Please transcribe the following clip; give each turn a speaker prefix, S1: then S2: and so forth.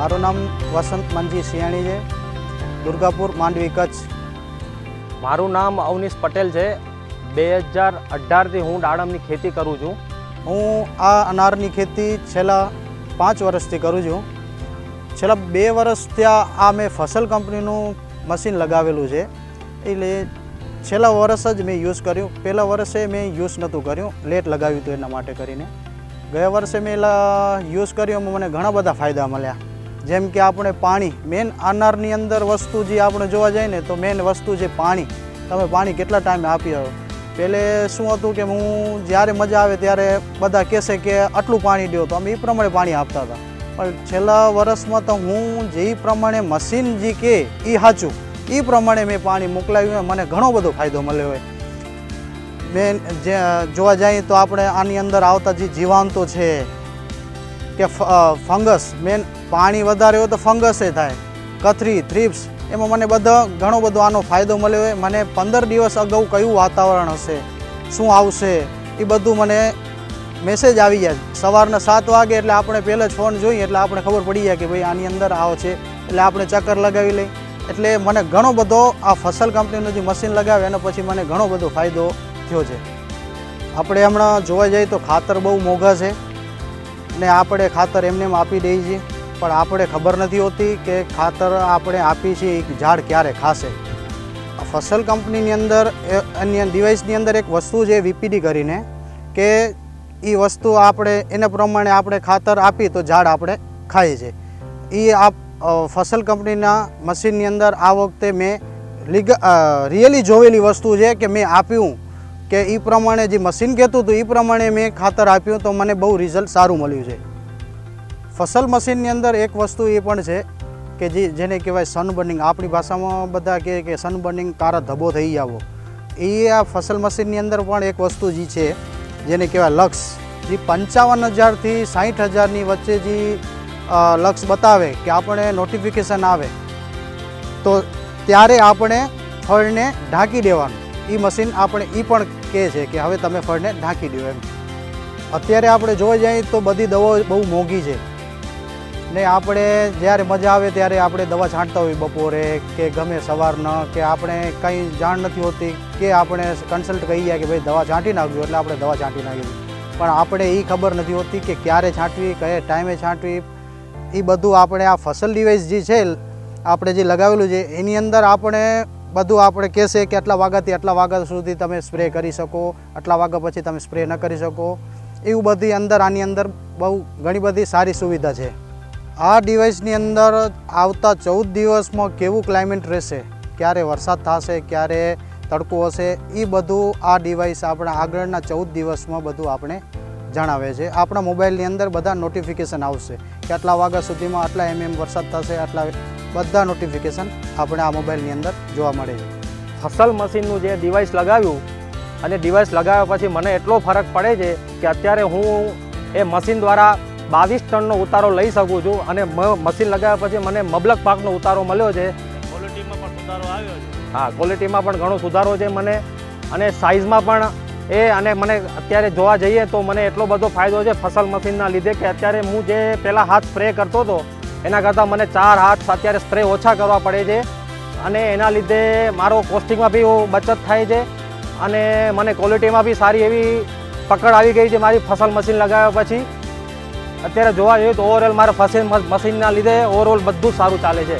S1: મારું નામ વસંત મનજી સિયાણી છે. દુર્ગાપુર માંડવી કચ્છ.
S2: મારું નામ અવનીશ પટેલ છે. બે હજાર અઢારથી હું દાડમની ખેતી કરું છું.
S1: હું આ અનારની ખેતી છેલ્લા પાંચ વર્ષથી કરું છું. છેલ્લા બે વર્ષ ત્યાં આ મેં ફસલ કંપનીનું મશીન લગાવેલું છે. એટલે છેલ્લા વર્ષ જ મેં યુઝ કર્યું. પહેલા વર્ષે મેં યુઝ નહોતું કર્યું. લેટ લગાવ્યું હતું એના માટે કરીને. ગયા વર્ષે મેં યુઝ કર્યું. મને ઘણા બધા ફાયદા મળ્યા. જેમ કે આપણે પાણી મેન આનારની અંદર વસ્તુ જે આપણે જોવા જઈએ ને, તો મેન વસ્તુ છે પાણી. તમે પાણી કેટલા ટાઈમે આપી આવો? પહેલે શું હતું કે હું જ્યારે મજા આવે ત્યારે બધા કહેશે કે આટલું પાણી દો, તો અમે એ પ્રમાણે પાણી આપતા હતા. પણ છેલ્લા વર્ષમાં તો હું જે પ્રમાણે મશીન જે કે એ સાચું એ પ્રમાણે મેં પાણી મોકલાવ્યું મને ઘણો બધો ફાયદો મળ્યો હોય. મેં જે જોવા જઈએ તો આપણે આની અંદર આવતા જે જીવાંતો છે, કે ફંગસ, મેન પાણી વધારે હોય તો ફંગસે થાય. કથરી થ્રીપ્સ એમાં મને બધો ઘણો બધો આનો ફાયદો મળ્યો હોય મને પંદર દિવસ અગાઉ કયું વાતાવરણ હશે, શું આવશે, એ બધું મને મેસેજ આવી જાય સવારના સાત વાગે એટલે આપણે પહેલાં જ ફોન જોઈએ, એટલે આપણે ખબર પડી જાય કે ભાઈ આની અંદર આવો છે. એટલે આપણે ચક્કર લગાવી લઈ. એટલે મને ઘણો બધો આ ફસલ કંપનીનું જે મશીન લગાવે, એના પછી મને ઘણો બધો ફાયદો થયો છે. આપણે હમણાં જોવા જઈએ તો ખાતર બહુ મોંઘા છે. ને આપણે ખાતર એમને એમ આપી દઈએ છીએ. પણ આપણે ખબર નથી હોતી કે ખાતર આપણે આપી છીએ એ ઝાડ ક્યારે ખાશે. ફસલ કંપનીની અંદર અન્ય ડિવાઇસની અંદર એક વસ્તુ છે વીપીડી કરીને કે એ વસ્તુ આપણે, એના પ્રમાણે આપણે ખાતર આપી તો ઝાડ આપણે ખાઈએ છે એ આ ફસલ કંપનીના મશીનની અંદર આ વખતે મેં લીગ રિયલી જોવેલી વસ્તુ છે કે મેં આપ્યું કે એ પ્રમાણે જે મશીન કહેતું હતું એ પ્રમાણે મેં ખાતર આપ્યું તો મને બહુ રિઝલ્ટ સારું મળ્યું છે. ફસલ મશીનની અંદર એક વસ્તુ એ પણ છે કે જે જેને કહેવાય સનબર્નિંગ આપણી ભાષામાં બધા કહે કે સનબર્નિંગ તારા ધબ્બો થઈ જાવો એ આ ફસલ મશીનની અંદર પણ એક વસ્તુ જે છે, જેને કહેવાય લક્ષ. જે પંચાવન હજારથી સાઠ હજારની વચ્ચે જે લક્ષ બતાવે કે આપણે નોટિફિકેશન આવે, તો ત્યારે આપણે ફળને ઢાંકી દેવાનું. એ મશીન આપણે એ પણ કહે છે કે હવે તમે ફળને ઢાંકી દો એમ. અત્યારે આપણે જોવા જઈએ તો બધી દવાઓ બહુ મોંઘી છે. ને આપણે જ્યારે મજા આવે ત્યારે આપણે દવા છાંટતા હોઈએ બપોરે કે ગમે સવારના, કે આપણે કંઈ જાણ નથી હોતી કે આપણે કન્સલ્ટ કહી જાય કે ભાઈ દવા છાંટી નાખજો એટલે આપણે દવા છાંટી નાખીએ પણ આપણે એ ખબર નથી હોતી કે ક્યારે છાંટવી, કયા ટાઈમે છાંટવી. એ બધું આપણે આ ફસલ ડિવાઇસ જે છે, આપણે જે લગાવેલું છે, એની અંદર આપણે બધું આપણે કહેશે કે આટલા વાગ્યાથી આટલા વાગ્યા સુધી તમે સ્પ્રે કરી શકો, આટલા વાગ્યા પછી તમે સ્પ્રે ન કરી શકો. એવું બધી અંદર, આની અંદર બહુ ઘણી બધી સારી સુવિધા છે. આ ડિવાઇસની અંદર આવતા ચૌદ દિવસમાં કેવું ક્લાઇમેટ રહેશે? ક્યારે વરસાદ થશે? ક્યારે તડકો હશે? એ બધું આ ડિવાઇસ આપણા આગળના ચૌદ દિવસમાં બધું આપણે જણાવે છે. આપણા મોબાઈલની અંદર બધા નોટિફિકેશન આવશે. કે આટલા વાગ્યા સુધીમાં આટલા એમએમ વરસાદ થશે, આટલા બધા નોટિફિકેશન આપણે આ મોબાઈલની અંદર જોવા મળે છે.
S2: ફસલ મશીનનું જે ડિવાઇસ લગાવ્યું, અને ડિવાઇસ લગાવ્યા પછી મને એટલો ફરક પડે છે કે અત્યારે હું એ મશીન દ્વારા બાવીસ ટનનો ઉતારો લઈ શકું છું અને મશીન લગાવ્યા પછી મને મબલક પાકનો ઉતારો મળ્યો છે.
S3: ક્વોલિટીમાં પણ સુધારો આવ્યો છે.
S2: હા ક્વોલિટીમાં પણ ઘણો સુધારો છે મને અને સાઇઝમાં પણ એ અને મને અત્યારે જોવા જઈએ તો મને એટલો બધો ફાયદો છે ફસલ મશીનના લીધે કે અત્યારે હું જે પહેલાં હાથ સ્પ્રે કરતો હતો એના કરતાં મને ચાર હાથ અત્યારે સ્પ્રે ઓછા કરવા પડે છે અને એના લીધે મારો કોસ્ટિંગમાં બી બચત થાય છે અને મને ક્વોલિટીમાં બી સારી એવી પકડ આવી ગઈ છે મારી ફસલ મશીન લગાવ્યા પછી. અત્યારે જોવા જઈએ તો ઓવરઓલ મારા મશીનના લીધે ઓવરઓલ બધું સારું ચાલે છે.